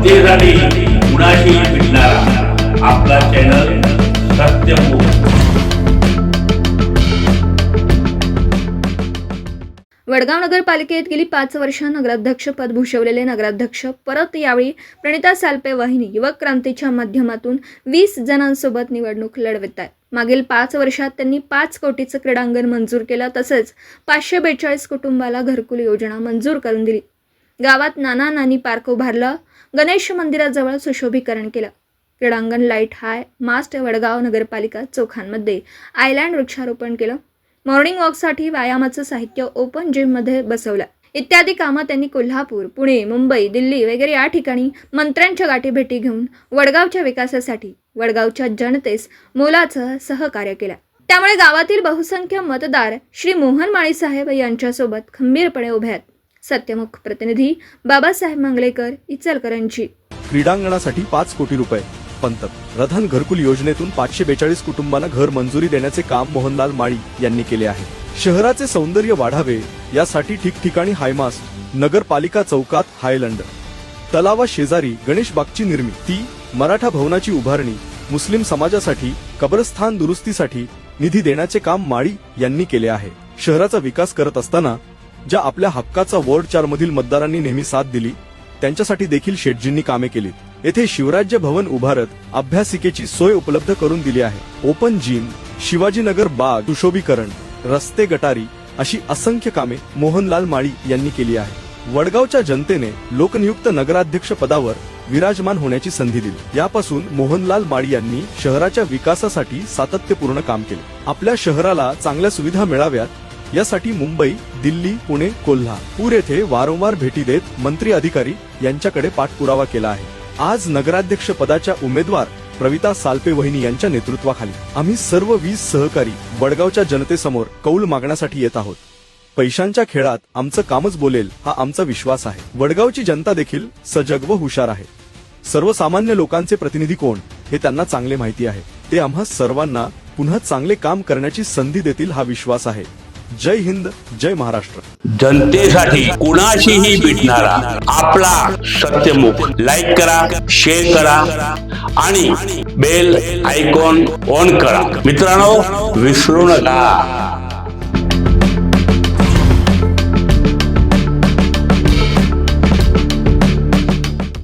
जनतेसाठी कुणाशी भेटणारा आपला चॅनल सत्यमुख वडगाव नगरपालिकेत गेली पाच वर्ष नगराध्यक्षपद भूषवलेले नगराध्यक्ष परत यावेळी प्रणिता सालपे वाहिनी युवक क्रांतीच्या माध्यमातून वीस जणांसोबत निवडणूक लढवत आहेत. मागील पाच वर्षात त्यांनी पाच कोटीचं क्रीडांगण मंजूर केलं तसंच पाचशे बेचाळीस कुटुंबाला घरकुल योजना मंजूर करून दिली. गावात नाना नानी पार्क उभारलं गणेश मंदिराजवळ सुशोभीकरण केलं. क्रीडांगण लाइट हाय मास्ट वडगाव नगरपालिका चौखांमध्ये आयलँड वृक्षारोपण केलं. मॉर्निंग वॉकसाठी व्यायामाचं साहित्य ओपन जिममध्ये बसवलं. इत्यादी कामं त्यांनी कोल्हापूर पुणे मुंबई दिल्ली वगैरे या ठिकाणी मंत्र्यांच्या गाठीभेटी घेऊन वडगावच्या विकासासाठी वडगावच्या जनतेस मोलाचं सहकार्य केलं. त्यामुळे गावातील बहुसंख्य मतदार श्री मोहन माळी साहेब यांच्यासोबत खंबीरपणे उभे आहेत. सत्यमुख प्रतिनिधी बाबासाहेब मंगलेकर इचलकरंजी. क्रीडांगणासाठी पाच कोटी रुपये. पंतप्रधान घरकुल योजनेतून पाचशे बेचाळीस कुटुंबांना घर मंजुरी देण्याचे काम मोहनलाल माळी यांनी केले आहे. शहराचे सौंदर्य वाढावे यासाठी ठिकठिकाणी हायमास नगरपालिका चौकात हायलंड. तलावा शेजारी गणेश बागची निर्मिती ती मराठा भवनाची उभारणी मुस्लिम समाजासाठी कब्रस्थान दुरुस्तीसाठी निधी देण्याचे काम माळी यांनी केले आहे. शहराचा विकास करत असताना ज्या आपल्या हक्काचा वॉर्ड चार मधील मतदारांनी नेहमी साथ दिली त्यांच्यासाठी देखील शेटजींनी कामे केली येथे शिवराज्य भवन उभारत अभ्यासिकेची सोय उपलब्ध करून दिली आहे. ओपन जिम शिवाजीनगर बाग सुशोभीकरण रस्ते गटारी अशी असंख्य कामे मोहनलाल माळी यांनी केली आहे वडगावच्या जनतेने लोकनियुक्त नगराध्यक्ष पदावर विराजमान होण्याची संधी दिली. यापासून मोहनलाल माळी यांनी शहराच्या विकासासाठी सातत्यपूर्ण काम केले. आपल्या शहराला चांगल्या सुविधा मिळाव्यात यासाठी मुंबई दिल्ली पुणे कोल्हापूर येथे वारंवार भेटी देत मंत्री अधिकारी यांच्याकडे पाठपुरावा केला आहे. आज नगराध्यक्ष पदाच्या उमेदवार प्रविता सालपे वहिनी यांच्या नेतृत्वाखाली आम्ही सर्व वीस सहकारी वडगावच्या जनतेसमोर कौल मागण्यासाठी येत आहोत. पैशांच्या खेळात आमचं कामच बोलेल हा आमचा विश्वास आहे. वडगावची जनता देखील सजग व हुशार आहे. सर्वसामान्य लोकांचे प्रतिनिधी कोण हे त्यांना चांगले माहिती आहे. ते आम्हा सर्वांना पुन्हा चांगले काम करण्याची संधी देतील हा विश्वास आहे. जय हिंद जय महाराष्ट्र. जनतेसाठी कुणाशीही भेटणारा आपला सत्यमुख लाईक करा शेअर करा आणि बेल आयकॉन ऑन करा. मित्रांनो विसरू नका.